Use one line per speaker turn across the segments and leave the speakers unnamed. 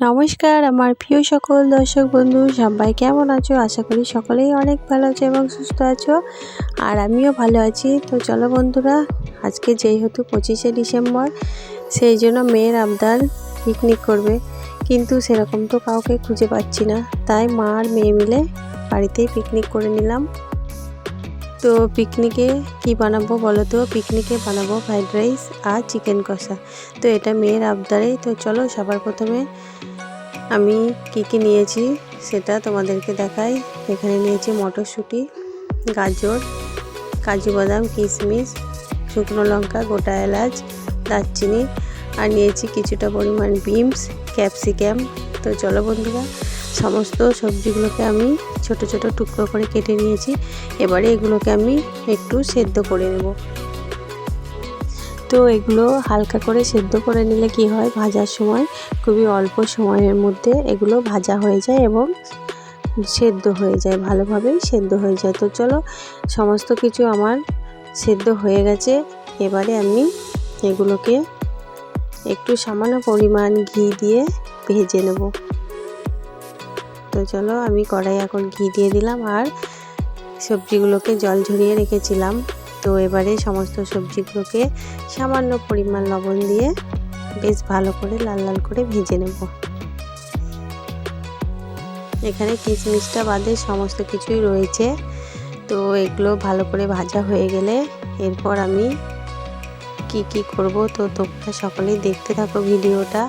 নমস্কার, আমার প্রিয় সকল দর্শক বন্ধু, সবাই কেমন আছো? আশা করি সকলেই অনেক ভালো আছো এবং সুস্থ আছো, আর আমিও ভালো আছি। তো চলো বন্ধুরা, আজকে যেহেতু পঁচিশে ডিসেম্বর, সেই জন্য মেয়ের আবদার পিকনিক করবে। কিন্তু সেরকম তো কাউকে খুঁজে পাচ্ছি না। তাই মা আর মেয়ে মিলে বাড়িতেই পিকনিক করে নিলাম। তো পিকনিকে কি বানাবো বলো তো? পিকনিকে বানাবো ফ্রাইড রাইস আর চিকেন কষা। তো এটা মেয়ের আবদারে। তো চলো সবার প্রথমে আমি কি কি নিয়েছি সেটা তোমাদেরকে দেখাই। এখানে নিয়েছি মটরশুঁটি, গাজর, কাজু বাদাম, কিশমিশ, শুকনো লঙ্কা, গোটা এলাচ, দারচিনি, আর নিয়েছি কিছুটা পরিমাণ বিমস ক্যাপসিকাম। তো চলো বন্ধুরা সমস্ত সবজিগুলোকে আমি ছোট ছোট টুকরো করে কেটে নিয়েছি। এবারে এগুলোকে আমি একটু সেদ্ধ করে নেব। তো এগুলো হালকা করে সেদ্ধ করে নিলে কি হয়? ভাজার সময়, খুবই অল্প সময়ের মধ্যে এগুলো ভাজা হয়ে যায় এবং সেদ্ধ হয়ে যায়, ভালোভাবেই সেদ্ধ হয়ে যায়। তো চলো, সমস্ত কিছু আমার সেদ্ধ হয়ে গেছে। এবারে আমি এগুলোকে একটু সামান্য পরিমাণ ঘি দিয়ে ভেজে নেব। তো চলো আমি কড়াই এখন ঘি দিয়ে দিলাম আর সবজিগুলোকে জল ঝরিয়ে রেখেছিলাম। তো এবারে সমস্ত সবজিগুলোকে সামান্য পরিমাণ লবণ দিয়ে বেশ ভালো করে লাল লাল করে ভেজে নেব। এখানে কিশমিশটা বাদে সমস্ত কিছুই রয়েছে। তো এগুলো ভালো করে ভাজা হয়ে গেলে এরপর আমি কি কি করব তো তোমরা সকলেই দেখতে থাকো ভিডিওটা।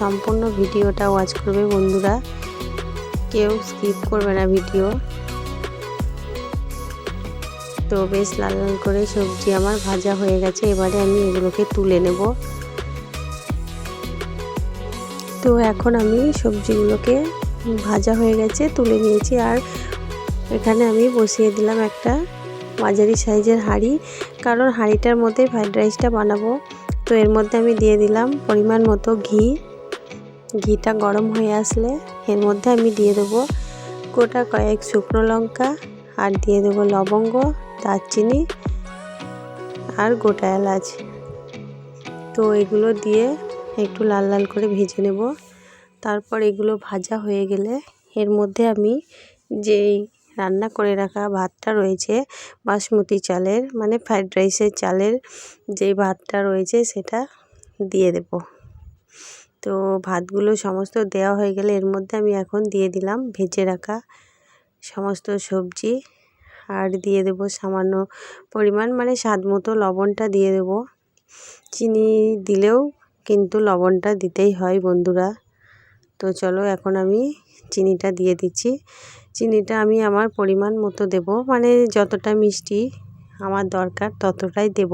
সম্পূর্ণ ভিডিওটা ওয়াচ করবে বন্ধুরা। কেউ স্কিপ করবে না ভিডিও তো বেশ লাল লাল করে সবজি আমার ভাজা হয়ে গেছে, এবারে আমি এগুলোকে তুলে নেব। তো এখন আমি সবজিগুলোকে ভাজা হয়ে গেছে, তুলে নিয়েছি। আর এখানে আমি বসিয়ে দিলাম একটা মাঝারি সাইজের হাঁড়ি, কারণ হাঁড়িটার মধ্যে ফ্রাইড রাইসটা বানাবো। তো এর মধ্যে আমি দিয়ে দিলাম পরিমাণ মতো ঘি। ঘিটা গরম হয়ে আসলে এর মধ্যে আমি দিয়ে দেবো গোটা কয়েক শুকনো লঙ্কা আর দিয়ে দেবো লবঙ্গ, দারচিনি আর গোটা এলাচ। তো এগুলো দিয়ে একটু লাল লাল করে ভেজে নেব। তারপর এগুলো ভাজা হয়ে গেলে এর মধ্যে আমি যেই রান্না করে রাখা ভাতটা রয়েছে, বাসমতি চালের মানে ফ্রাইড রাইসের চালের যেই ভাতটা রয়েছে সেটা দিয়ে দেব। তো ভাতগুলো সমস্ত দেওয়া হয়ে গেলে এর মধ্যে আমি এখন দিয়ে দিলাম ভেজে রাখা সমস্ত সবজি আর দিয়ে দেব সামান্য পরিমাণ মানে স্বাদ মতো লবণটা দিয়ে দেব। চিনি দিলেও কিন্তু লবণটা দিতেই হয় বন্ধুরা। তো চলো এখন আমি চিনিটা দিয়ে দিচ্ছি। চিনিটা আমি আমার পরিমাণ মতো দেব মানে যতটা মিষ্টি আমার দরকার ততটাই দেব।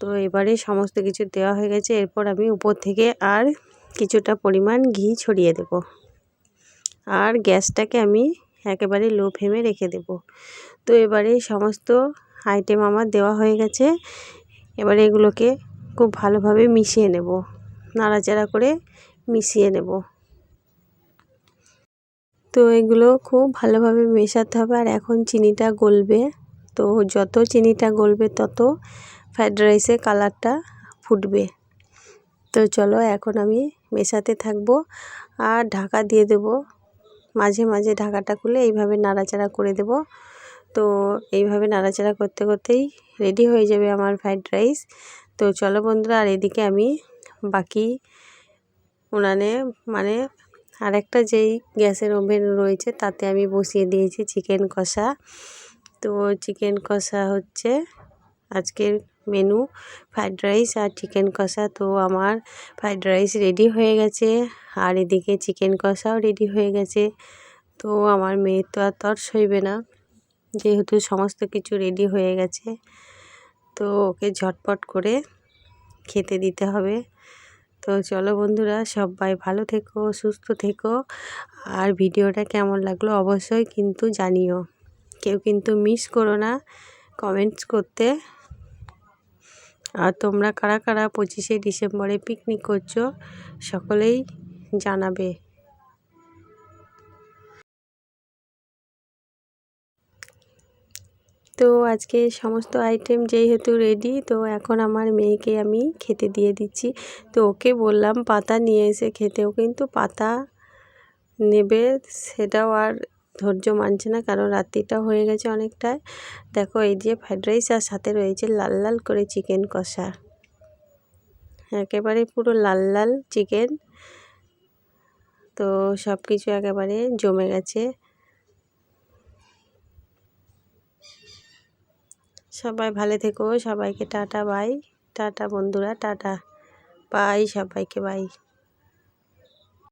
তো এবারে সমস্ত কিছু দেওয়া হয়ে গেছে। এরপর আমি উপর থেকে আর কিছুটা পরিমাণ ঘি ছড়িয়ে দেব। আর গ্যাসটাকে আমি একেবারে লো ফ্লেমে রেখে দেব। তো এবারে সমস্ত আইটেম আমার দেওয়া হয়ে গেছে। এবারে এগুলোকে খুব ভালোভাবে মিশিয়ে নেব। নাড়াচাড়া করে মিশিয়ে নেব। তো এগুলো খুব ভালোভাবে মেশাতে হবে। আর এখন চিনিটা গলবে। তো যত চিনিটা গলবে তত ফ্রাইড রাইসের কালারটা ফুটবে। তো চলো এখন আমি মেশাতে থাকব আর ঢাকা দিয়ে দেব। মাঝে মাঝে ঢাকাটা খুলে এইভাবে নাড়াচাড়া করে দেব। তো এইভাবে নাড়াচাড়া করতে করতেই রেডি হয়ে যাবে আমার ফ্রাইড রাইস। তো চলো বন্ধুরা, আর এদিকে আমি বাকি উনানে মানে আরেকটা যেই গ্যাসের ওভেন রয়েছে তাতে আমি বসিয়ে দিয়েছি চিকেন কষা। তো চিকেন কষা হচ্ছে আজকের মেনু, ফ্রাইড রাইস আর চিকেন কষা। তো আমার ফ্রাইড রাইস রেডি হয়ে গেছে আর এদিকে চিকেন কষাও রেডি হয়ে গেছে। তো আমার মেয়ের তো আর তর সইবে না, যেহেতু সমস্ত কিছু রেডি হয়ে গেছে। তো ওকে ঝটপট করে খেতে দিতে হবে। তো চলো বন্ধুরা, সবাই ভালো থেকো, সুস্থ থেকো। আর ভিডিওটা কেমন লাগল অবশ্যই কিন্তু জানিও। কেউ কিন্তু মিস করো না, কমেন্টস করতে। আর তোমরা কারা কারা পঁচিশে ডিসেম্বরে পিকনিক করছ সকলেই জানাবে। তো আজকে সমস্ত আইটেম যেহেতু রেডি তো এখন আমার মেয়েকে আমি খেতে দিয়ে দিচ্ছি। তো ওকে বললাম পাতা নিয়ে এসে খেতেও কিন্তু পাতা নেবে, সেটাও আর ধৈর্য মানছে না, কারণ রাত্রিটা হয়ে গেছে অনেকটা দেখো, এই যে ফ্রাইড রাইস আর সাথে রয়েছে লাল লাল করে চিকেন কষা। একেবারে পুরো লাল লাল চিকেন। তো সব কিছু একেবারে জমে গেছে। সবাই ভালো থেকো, সবাইকে টাটা, বাই। টাটা বন্ধুরা, টাটা। বাই সবাইকে, বাই।